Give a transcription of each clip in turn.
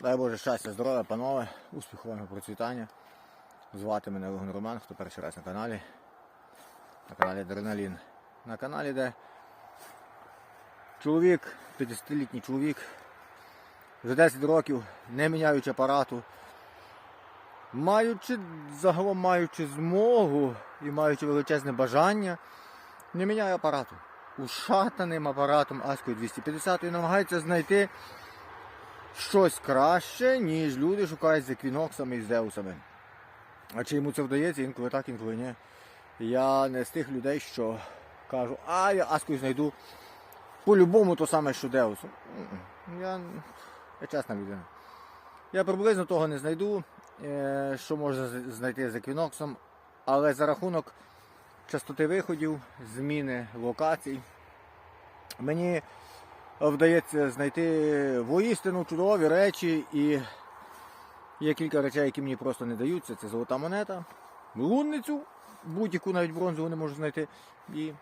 Дай Боже щастя, здоров'я, панове, успіху вам і процвітання. Звати мене Логан Роман, хто перший раз на каналі. На каналі Адреналін. На каналі, де чоловік, 50-літній чоловік, вже 10 років, не міняючи апарату, маючи загалом маючи змогу і маючи величезне бажання, не міняє апарату. Ушатаним апаратом Аскою 250 і намагається знайти щось краще, ніж люди шукають з еквіноксами і з деусами. А чи йому це вдається, інколи так, інколи ні. Я не з тих людей, що кажу, а я Аскою знайду по-любому то саме, що Деус. Я, я чесна людина. Я приблизно того не знайду, е, що можна знайти з еквіноксом, але за рахунок частоти виходів, зміни локацій, мені вдається знайти воістину чудові речі і є кілька речей, які мені просто не даються. Це золота монета, лунницю, будь-яку навіть бронзову не можу знайти. І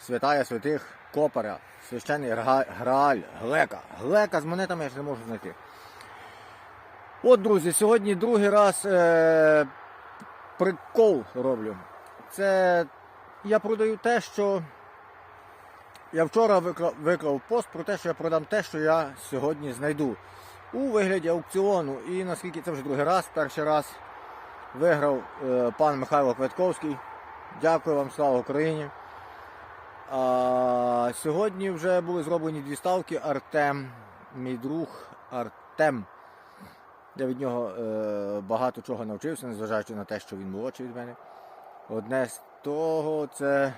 святая святих копера, священний грааль, глека. Глека з монетами я ж не можу знайти. От, друзі, сьогодні другий раз е- прикол роблю. Це я продаю те, що я вчора виклав, пост про те, що я продам те, що я сьогодні знайду у вигляді аукціону. І наскільки це вже другий раз, перший раз виграв е, пан Михайло Квятковський. Дякую вам, слава Україні. А, сьогодні вже були зроблені дві ставки. Артем, мій друг Артем. Я від нього е, багато чого навчився, незважаючи на те, що він молодший від мене. Одне з того це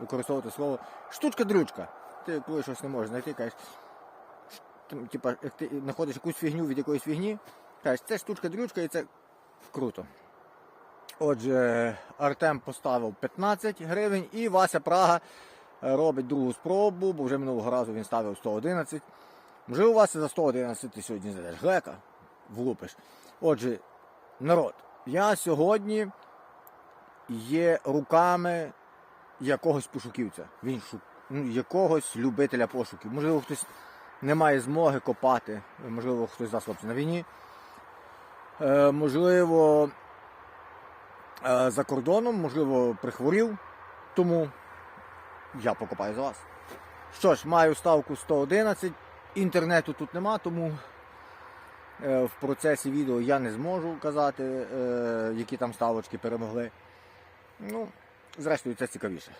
використовувати слово штучка-дрючка. Ти коли щось не можеш знайти, кажеш, типа, як ти знаходиш якусь фігню від якоїсь фігні, кажеш, це штучка-дрючка і це круто. Отже, Артем поставив 15 гривень і Вася Прага е, робить другу спробу, бо вже минулого разу він ставив 111. Можливо, Вася за 111 ти сьогодні знайдеш глека, влупиш. Отже, народ, я сьогодні є руками якогось пошуківця. Він шу... ну, якогось любителя пошуків. Можливо, хтось не має змоги копати, можливо, хтось з вас хлопці на війні. Е, можливо, е, за кордоном, можливо, прихворів, тому я покопаю за вас. Що ж, маю ставку 111. Інтернету тут нема, тому е, в процесі відео я не зможу казати, е, які там ставочки перемогли. Ну, зрештою, це цікавіше.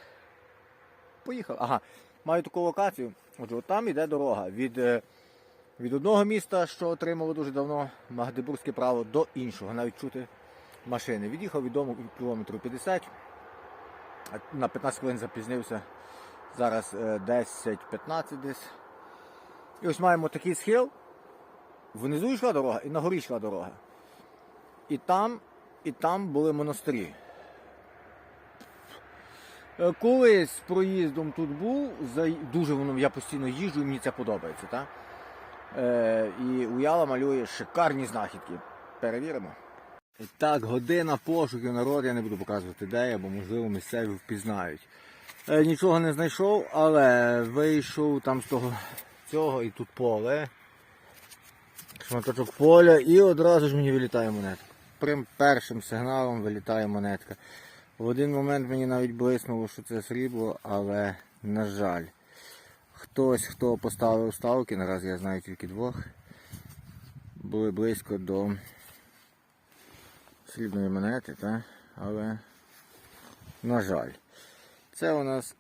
Поїхав. Ага, маю таку локацію. Отже, от там йде дорога від, е, від одного міста, що отримало дуже давно Магдебурзьке право, до іншого. Навіть чути машини. Від'їхав від дому кілометру 50. На 15 хвилин запізнився. Зараз е, 10-15 десь. І ось маємо такий схил. Внизу йшла дорога і на горі йшла дорога. І там, і там були монастирі. Е, Колись проїздом тут був, дуже воно я постійно їжджу і мені це подобається. Та? Е, і уява малює шикарні знахідки. Перевіримо. Так, година пошуків народ, я не буду показувати де бо можливо місцеві впізнають. Е, нічого не знайшов, але вийшов там з того цього і тут поле. Шматочок поля і одразу ж мені вилітає монетка. Прям першим сигналом вилітає монетка. В один момент мені навіть блиснуло, що це срібло, але на жаль. Хтось, хто поставив ставки, наразі я знаю тільки двох, були близько до срібної монети, та? але на жаль. Це у нас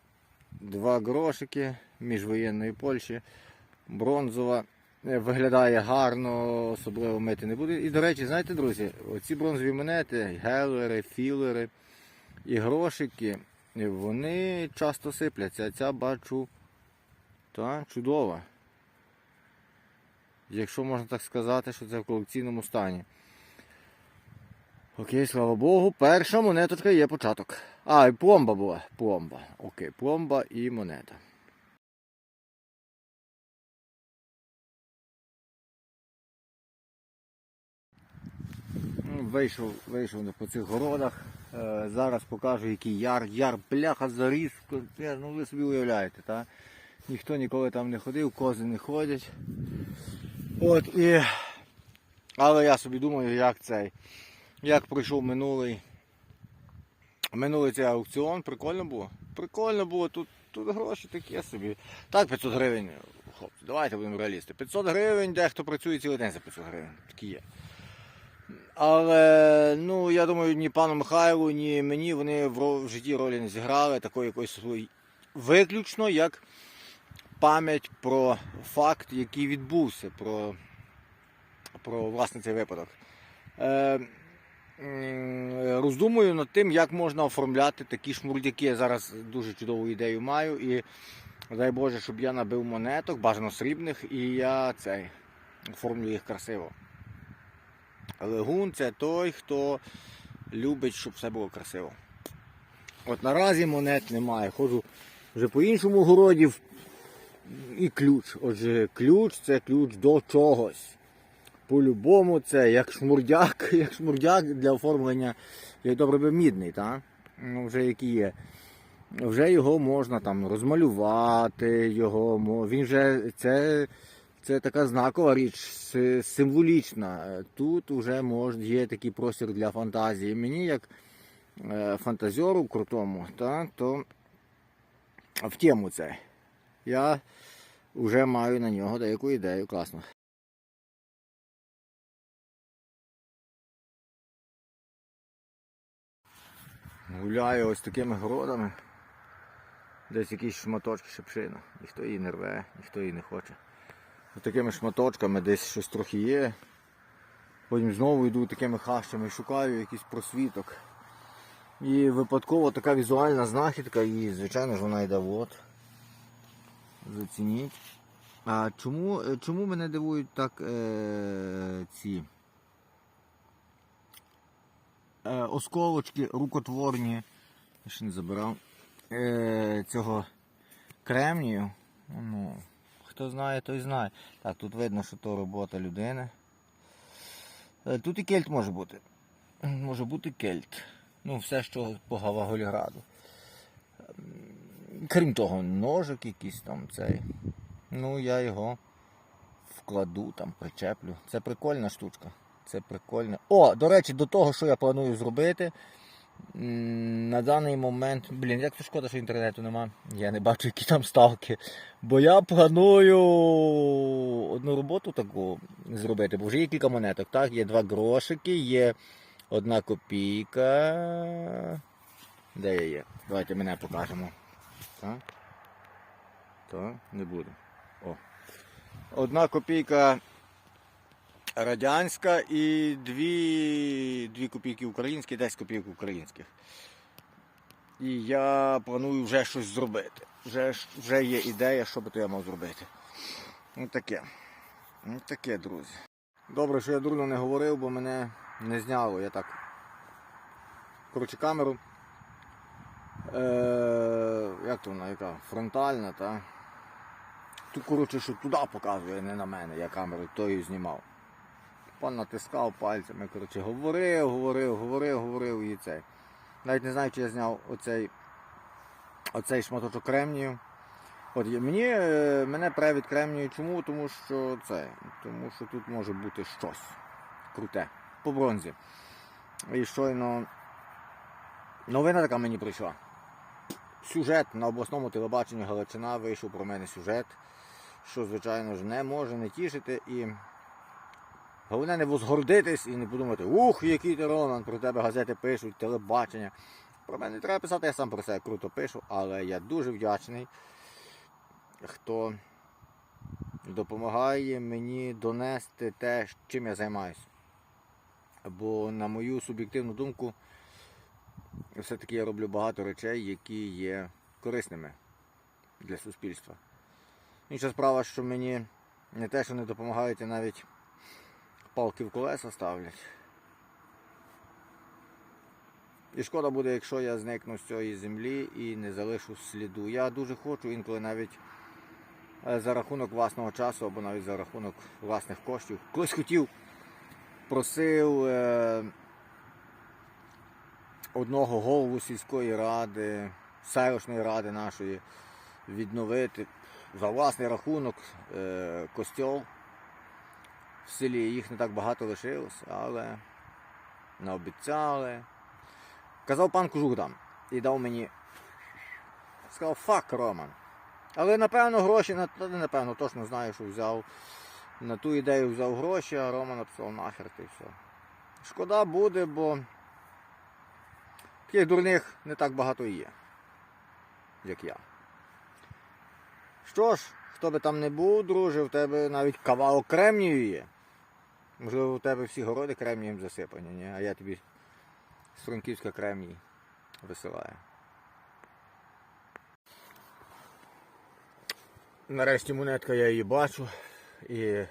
два грошики міжвоєнної Польщі, бронзова. Е, Виглядає гарно, особливо мити не буде. І, до речі, знаєте, друзі, оці бронзові монети, гелери, філери і грошики, вони часто сипляться. Ця бачу та, чудова. Якщо можна так сказати, що це в колекційному стані. Окей, слава Богу, перша монеточка є початок. А, і пломба була. Пломба. Окей, пломба і монета. Ну, Вийшов, вийшов по цих городах. Е, зараз покажу, який яр. Яр, бляха, заріс. Ну ви собі уявляєте, та? Ніхто ніколи там не ходив, кози не ходять. От і. Але я собі думаю, як цей. Як пройшов минулий. Минулий цей аукціон, прикольно було. Прикольно було, тут, тут гроші такі собі. Так, 500 гривень, хлопці, давайте будемо реалісти. 500 гривень, дехто працює цілий день за 500 гривень. Такі є. Але ну я думаю, ні пану Михайлу, ні мені вони в, житті ролі не зіграли такої якоїсь виключно як пам'ять про факт, який відбувся, про, про власне цей випадок. Е, роздумую над тим, як можна оформляти такі шмурдяки. Я зараз дуже чудову ідею маю. І дай Боже, щоб я набив монеток, бажано срібних, і я цей оформлю їх красиво. Легун це той, хто любить, щоб все було красиво. От наразі монет немає. Ходжу вже по іншому городі і ключ. Отже, ключ це ключ до чогось. По-любому це як шмурдяк, як шмурдяк для оформлення, як добре би мідний, так? Ну, вже який є. Вже його можна там розмалювати, його, він вже це, це така знакова річ, символічна. Тут вже може, є такий простір для фантазії. Мені як е, фантазеру крутому, та, то в тему це. Я вже маю на нього деяку ідею, класно. Гуляю ось такими городами. Десь якісь шматочки шепшина. Ніхто її не рве, ніхто її не хоче. Такими шматочками десь щось трохи є. Потім знову йду такими хащами, шукаю якийсь просвіток. І випадково така візуальна знахідка, і звичайно ж вона йде от. Зацініть. А чому, е, чому мене дивують так е, ці е, осколочки рукотворні? Я ще не забирав. Е, цього кремнію. Ну, хто знає, той знає. Так, тут видно, що то робота людини. Е, Тут і кельт може бути. Може бути кельт. Ну, все, що по Гавагольграду. Ем, Крім того, ножик якийсь там цей. Ну, я його вкладу, там, причеплю. Це прикольна штучка. Це прикольно. О, до речі, до того, що я планую зробити. На даний момент, блін, як це шкода, що інтернету нема. Я не бачу, які там ставки. Бо я планую одну роботу таку зробити, бо вже є кілька монеток. Так, є два грошики, є одна копійка. Де я є? Давайте мене покажемо. Так? Так, не буде. О. Одна копійка радянська і дві, дві копійки українські, 10 копійок українських. І я планую вже щось зробити. Вже, вже є ідея, що би то я мав зробити. Ну таке. Ну таке, друзі. Добре, що я дурно не говорив, бо мене не зняло. Я так. Коротше, камеру. Е, як то вона, яка? Фронтальна, та? Тут, коротше, що туди показує, не на мене, я камеру тою знімав. Пан натискав пальцями, коротше, говорив, говорив, говорив, говорив і цей. Навіть не знаю, чи я зняв оцей, оцей шматочок кремнію. От мені, е, мене пре від кремнію чому? Тому що це, тому що тут може бути щось круте по бронзі. І щойно новина така мені прийшла. Сюжет на обласному телебаченні Галичина вийшов про мене сюжет, що, звичайно ж, не може не тішити. І головне не возгордитись і не подумати, ух, який ти Роман, про тебе газети пишуть, телебачення. Про мене не треба писати, я сам про себе круто пишу, але я дуже вдячний, хто допомагає мені донести те, чим я займаюся. Бо, на мою суб'єктивну думку, все-таки я роблю багато речей, які є корисними для суспільства. Інша справа, що мені не те, що не допомагають, навіть палки в колеса ставлять. І шкода буде, якщо я зникну з цієї землі і не залишу сліду. Я дуже хочу інколи навіть е, за рахунок власного часу або навіть за рахунок власних коштів. Колись хотів, просив е, одного голову сільської ради, селищної ради нашої відновити за власний рахунок е, костьол селі, їх не так багато лишилось, але наобіцяли. Казав пан Кожух дам і дав мені. Сказав, фак, Роман. Але напевно гроші, на не напевно, точно знаю, що взяв. На ту ідею взяв гроші, а Рома написав нахер ти все. Шкода буде, бо таких дурних не так багато є, як я. Що ж, хто би там не був, друже, в тебе навіть кавалок кремнію є. Можливо, у тебе всі городи кремнієм засипані, ні? а я тобі з Франківська кремній висилаю. Нарешті монетка я її бачу. І,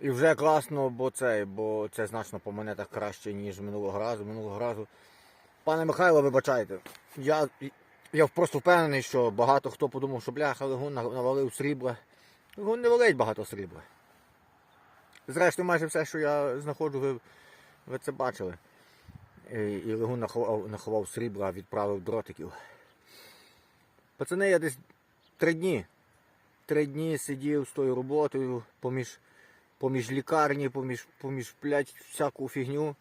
і вже класно, бо це, бо це значно по монетах краще, ніж минулого разу. Минулого разу. Пане Михайло, вибачайте. Я, я просто впевнений, що багато хто подумав, що бляха, Легун навалив срібла. Легун не валить багато срібла. Зрештою, майже все, що я знаходжу, ви, ви це бачили. І, Легун наховав, наховав срібла, відправив дротиків. Пацани, я десь три дні. Три дні сидів з тою роботою поміж, поміж лікарні, поміж, поміж блядь, всяку фігню,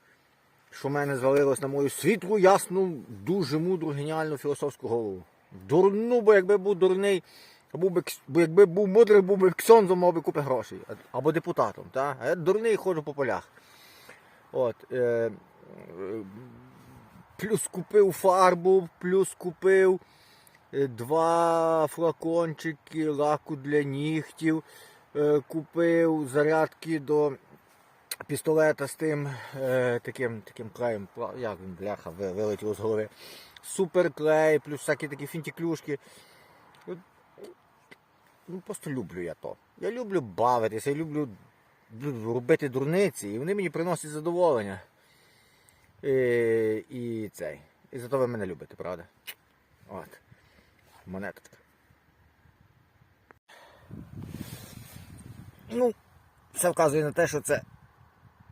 що в мене звалилось на мою світлу, ясну, дуже мудру, геніальну філософську голову. Дурну, бо якби був дурний, був би, якби був мудрий, був би ксьонзом, мав би купи грошей. Або депутатом. Та? А я дурний ходжу по полях. От, е, е, плюс купив фарбу, плюс купив е, два флакончики лаку для нігтів, е, купив зарядки до пістолета з тим е, таким, таким клеєм, як він, бляха, ви- вилетіло з голови. Суперклей, плюс всякі такі фінтіклюшки. Ну, просто люблю я то. Я люблю бавитися, я люблю робити дурниці, і вони мені приносять задоволення. І, і цей. І зато ви мене любите, правда? От. Монеточка. Ну, все вказує на те, що це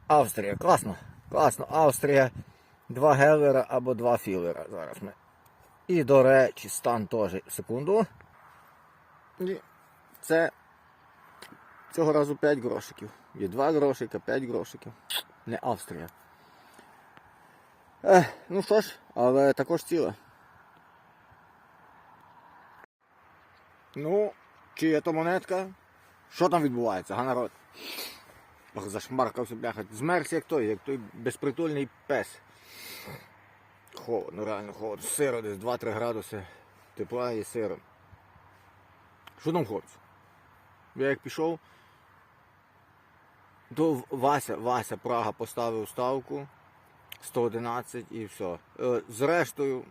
Австрія. Класно. Класно. Австрія. Два гелера або два філера. Зараз ми. І до речі, стан теж. Секунду. І це цього разу 5 грошиків. Є 2 грошика, 5 грошиків. Не Австрія. Ех, ну що ж, але також ціла. Ну, чи є то монетка? Що там відбувається, га народ? Ох, зашмаркався, бляха. Змерз як той, як той безпритульний пес. Холодно, реально холодно. Сиро десь 2-3 градуси тепла і сиро. Що там, хлопці? Я як пішов, то Вася, Вася Прага поставив ставку 111 і все. Е, Зрештою,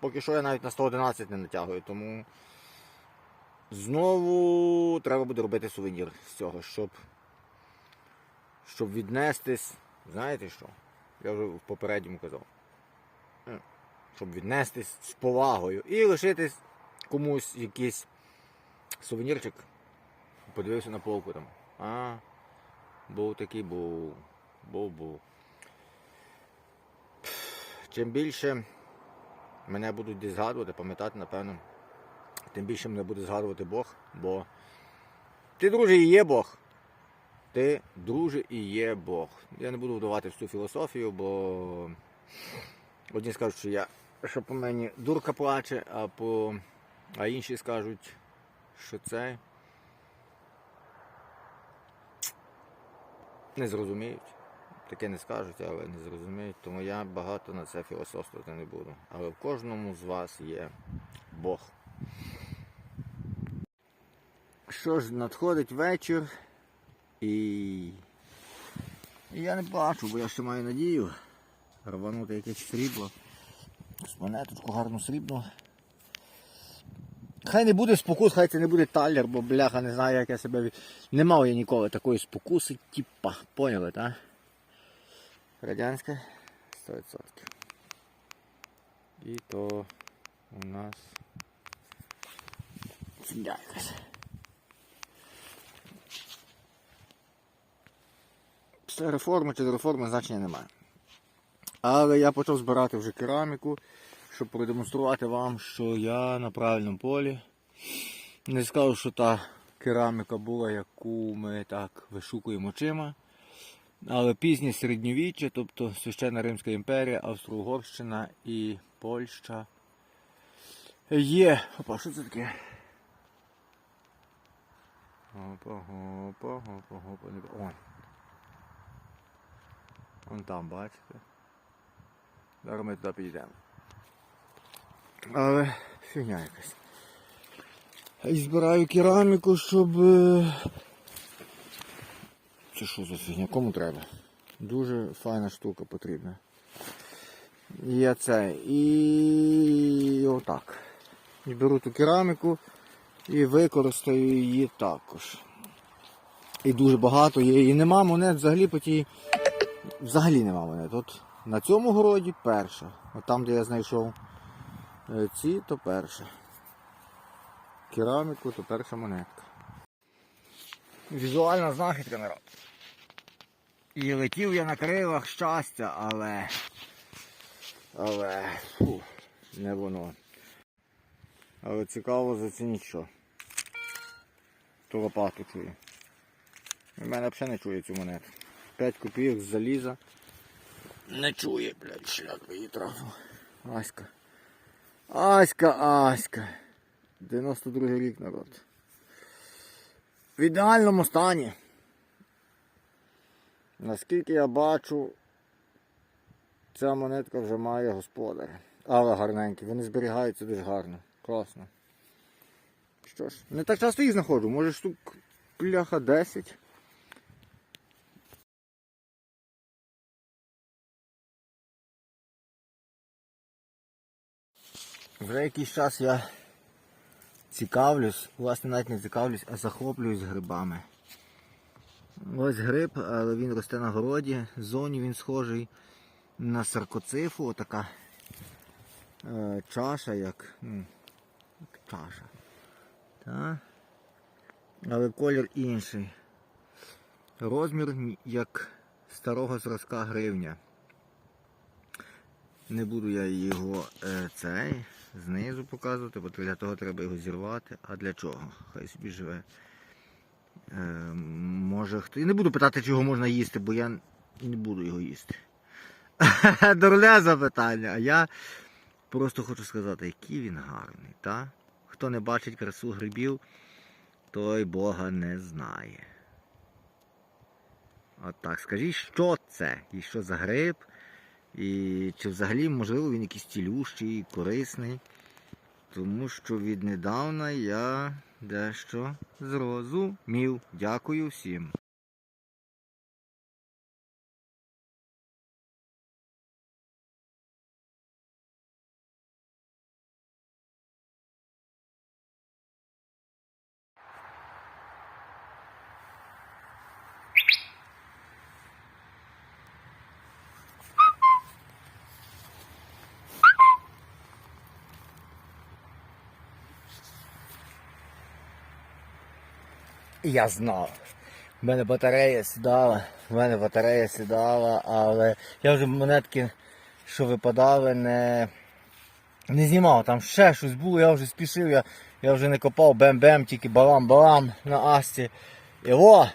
поки що я навіть на 111 не натягую, тому знову треба буде робити сувенір з цього, щоб, щоб віднестись. Знаєте що? Я вже в попередньому казав. Е, Щоб віднестись з повагою і лишитись комусь якийсь сувенірчик. Подивився на полку там. А, був такий, був. Був, був. Чим більше мене будуть згадувати, пам'ятати, напевно, тим більше мене буде згадувати Бог, бо ти, друже, і є Бог. Ти, друже, і є Бог. Я не буду вдавати в цю філософію, бо одні скажуть, що я що по мені дурка плаче, а по а інші скажуть, що це не зрозуміють. Таке не скажуть, але не зрозуміють. Тому я багато на це філософствувати не буду. Але в кожному з вас є Бог. Що ж, надходить вечір і. і я не бачу, бо я ще маю надію рванути якесь срібло. Монеточку гарну срібну. Хай не буде спокус, хай це не буде талер, бо бляха не знаю, як я себе від... Не мав я ніколи такої спокуси, типа, поняли, так? Радянська 100%. І то у нас фігня якась. Це реформа чи не реформа значення немає. Але я почав збирати вже кераміку, щоб продемонструвати вам, що я на правильному полі. Не скажу, що та кераміка була, яку ми так вишукуємо очима. Але пізнє середньовіччя, тобто Священна Римська імперія, Австро-Угорщина і Польща. Є. Опа, що це таке? Опа, опа, опа, опа. не- О. Вон там, бачите? Зараз ми туди підійдемо. Але фігня якась. І збираю кераміку, щоб. е, Це що за фігня? Кому треба? Дуже файна штука потрібна. Я це. І отак. І беру ту кераміку і використаю її також. І дуже багато є. І нема монет взагалі по тій. Взагалі нема монет. От на цьому городі перша. От там, де я знайшов ці, то перша. Кераміку, то перша монетка. Візуальна знахідка народ. І летів я на крилах щастя, але. Але. Фу, не воно. Але цікаво зацініть що. Ту лопату чую. У мене взагалі не чує цю монету. 5 копійок з заліза. Не чує, блядь, шлях її трафив. Аська. Аська, Аська. 92 рік народ. В ідеальному стані. Наскільки я бачу, ця монетка вже має господаря. Але гарненькі, вони зберігаються дуже гарно. Класно. Що ж, не так часто їх знаходжу, може штук пляха 10. Вже якийсь час я цікавлюсь, власне навіть не цікавлюсь, а захоплююсь грибами. Ось гриб, але він росте на городі. Зоні він схожий на саркоцифу, отака е, чаша, як, м, як чаша. Та? Але колір інший. Розмір як старого зразка гривня. Не буду я його е, цей знизу показувати, бо для того треба його зірвати. А для чого? Хай собі живе. Е, може хто. І не буду питати, чи його можна їсти, бо я не буду його їсти. Дурне запитання. А я просто хочу сказати, який він гарний. Та? Хто не бачить красу грибів, той Бога не знає. От так, скажіть, що це? І що за гриб? І чи взагалі, можливо, він якийсь цілющий, корисний. Тому що віднедавна я дещо зрозумів. Дякую всім. Я знав. У мене батарея сідала, в мене батарея сідала, але я вже монетки, що випадали, не, не знімав. Там ще щось було, я вже спішив, я, я вже не копав бем-бем, тільки балам-балам на асті. І о!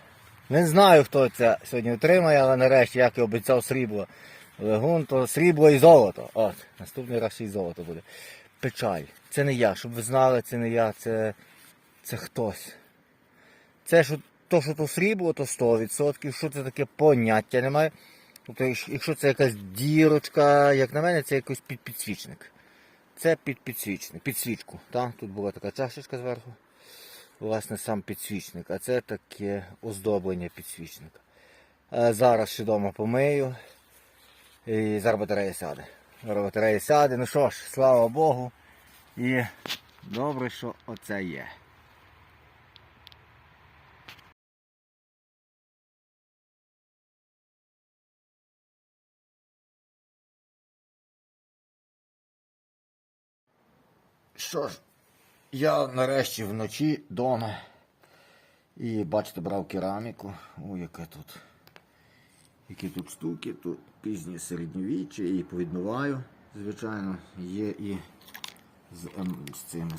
Не знаю, хто це сьогодні отримає, але нарешті, як і обіцяв срібло. Легун, то срібло і золото. От, наступний раз ще й золото буде. Печаль. Це не я, щоб ви знали, це не я, це, це хтось. Це що то, що то срібло, то 100%. Що це таке поняття немає. Тобто, якщо- це якась дірочка, як на мене, це якийсь під підсвічник. Це під підсвічник, підсвічку. Та? Тут була така чашечка зверху. Власне, сам підсвічник. А це таке оздоблення підсвічника. Е, Зараз ще вдома помию. І зараз батарея сяде. Зараз батарея сяде. Ну що ж, слава Богу. І добре, що оце є. Що ж, я нарешті вночі вдома. І бачите, брав кераміку. О, яке тут. Які тут штуки, тут пізнє середньовіччя і повідмиваю. Звичайно, є і з, ем, з цими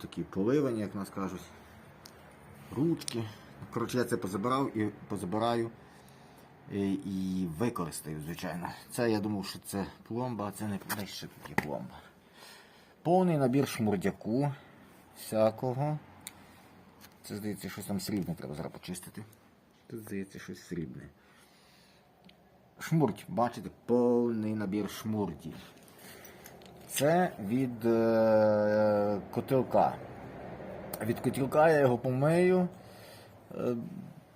такі поливані, як нас кажуть. ручки. Коротше, я це позабирав і позабираю і, і використаю, звичайно. Це я думав, що це пломба, а це не ще тут є пломба. Повний набір шмурдяку всякого. Це здається, щось там срібне треба зараз почистити. Тут здається щось срібне. Шмурдь, бачите, повний набір шмурді. Це від е, котелка. Від котілка я його помию, е,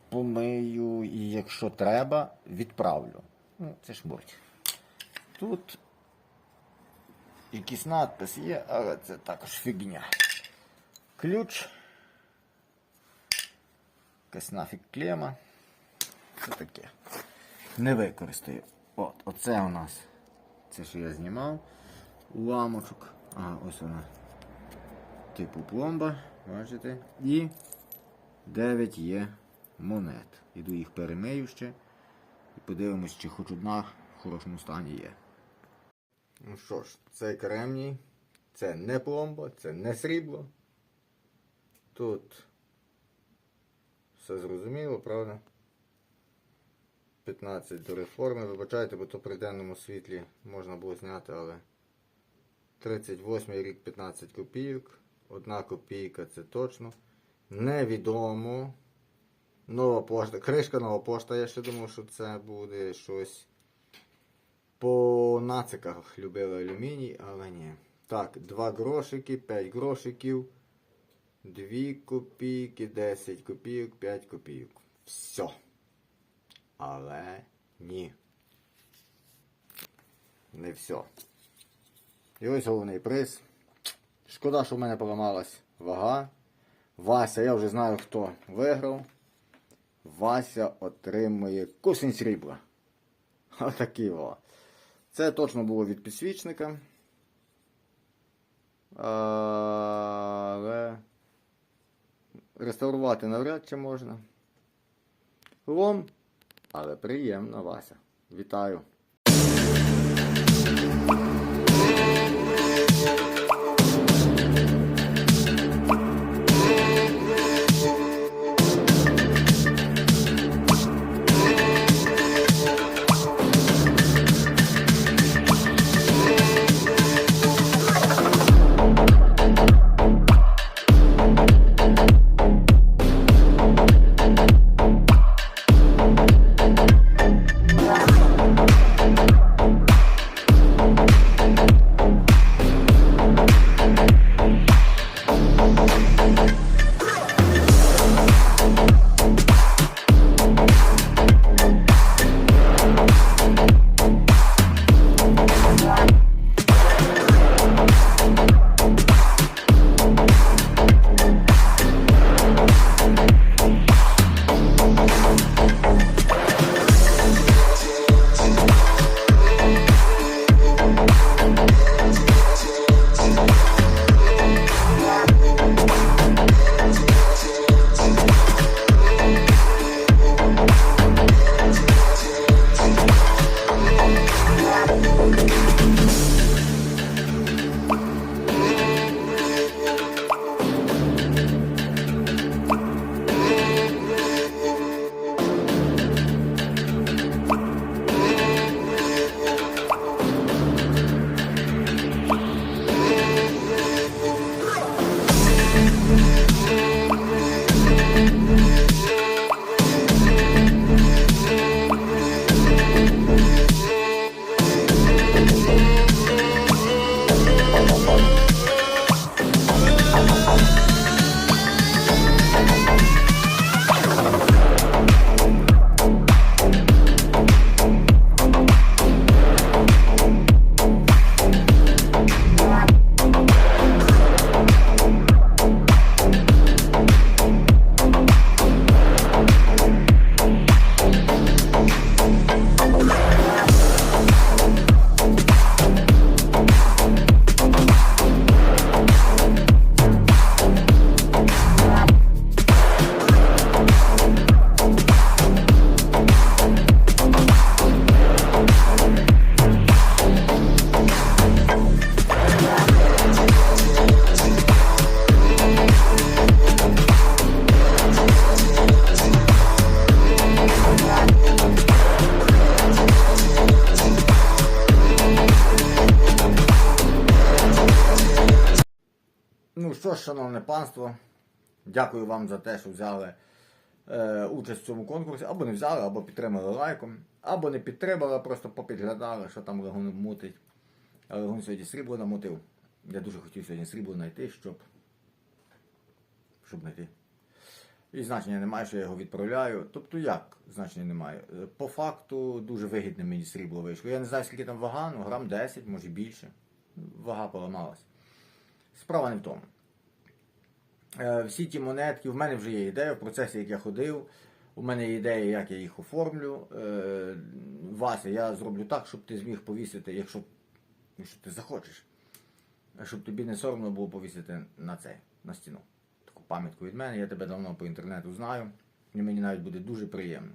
помию і якщо треба, відправлю. Ну, це шмурдь. Тут якийсь надпис є, але це також фігня. Ключ. Якась нафіг клема. Це таке. Не використаю. От, оце у нас. Це що я знімав. Уламочок. Ага, ось вона. Типу пломба. Бачите? І 9 є монет. Іду їх перемию ще. І подивимось, чи хоч одна в хорошому стані є. Ну що ж, це кремній. Це не пломба, це не срібло. Тут все зрозуміло, правда? 15 до реформи. Вибачайте, бо то при денному світлі можна було зняти, але 38 рік 15 копійок. Одна копійка це точно. Невідомо. Нова пошта. Кришка нова пошта. Я ще думав, що це буде щось по нациках любили алюміній, але ні. Так, 2 грошики, 5 грошиків, 2 копійки, 10 копійок, 5 копійок. Все. Але ні. Не все. І ось головний приз. Шкода, що в мене поламалась вага. Вася, я вже знаю, хто виграв. Вася отримує кусень срібла. Отакий во. Це точно було від підсвічника. Але реставрувати навряд чи можна. Лом, але приємно, Вася. Вітаю. Що ж, шановне панство, дякую вам за те, що взяли е, участь в цьому конкурсі. Або не взяли, або підтримали лайком, або не підтримали, а просто попідглядали, що там Легун мутить. А Легун сьогодні срібло намотив. Я дуже хотів сьогодні срібло знайти, щоб. щоб знайти. І значення немає, що я його відправляю. Тобто як значення немає? Е, По факту дуже вигідне мені срібло вийшло. Я не знаю, скільки там вага, ну грам 10, може більше. Вага поламалась. Справа не в тому. Е, Всі ті монетки, в мене вже є ідея в процесі, як я ходив. У мене є ідея, як я їх оформлю. Е, Вася, я зроблю так, щоб ти зміг повісити, якщо, якщо ти захочеш. Щоб тобі не соромно було повісити на цей, на стіну. Таку пам'ятку від мене, я тебе давно по інтернету знаю. І мені навіть буде дуже приємно.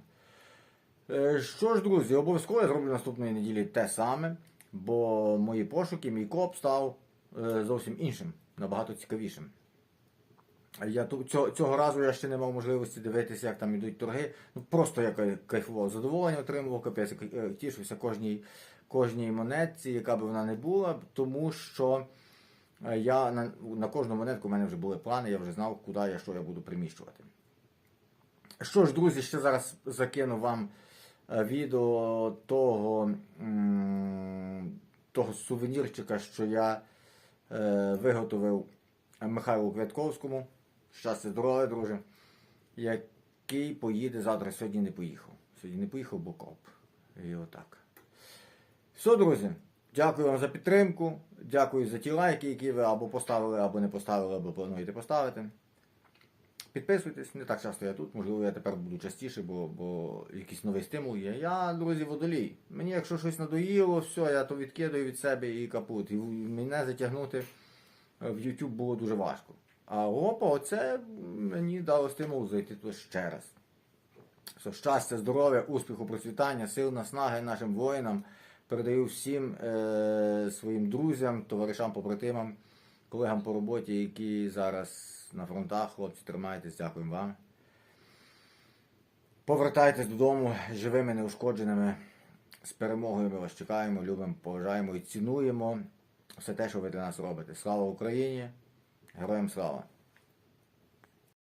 Е, Що ж, друзі, обов'язково я зроблю наступної неділі те саме, бо мої пошуки, мій коп став зовсім іншим, набагато цікавішим. Я цього, цього разу я ще не мав можливості дивитися, як там йдуть торги. Ну просто я кай- кайфував, задоволення отримував, капець, е, тішився кожній, кожній монетці, яка б вона не була, тому що е, я на, на кожну монетку в мене вже були плани, я вже знав, куди я що я буду приміщувати. Що ж, друзі, ще зараз закину вам е, відео того, того сувенірчика, що я е, виготовив Михайлу Квятковському. Щастя, здоров'я, друже. Який поїде завтра, сьогодні не поїхав. Сьогодні не поїхав, бо коп. І отак. Все, друзі. Дякую вам за підтримку. Дякую за ті лайки, які ви або поставили, або не поставили, або плануєте поставити. Підписуйтесь, не так часто я тут, можливо, я тепер буду частіше, бо, бо якийсь новий стимул є. Я, друзі, водолій. Мені якщо щось надоїло, все, я то відкидаю від себе і капут. І мене затягнути в YouTube було дуже важко. А опа, оце мені дало стимул зайти тут ще раз. Все, щастя, здоров'я, успіху, процвітання, сил, наснаги нашим воїнам. Передаю всім е, своїм друзям, товаришам, побратимам, колегам по роботі, які зараз на фронтах. Хлопці, тримайтесь, дякуємо вам. Повертайтесь додому живими, неушкодженими. З перемогою ми вас чекаємо, любимо, поважаємо і цінуємо все те, що ви для нас робите. Слава Україні! Героям слава!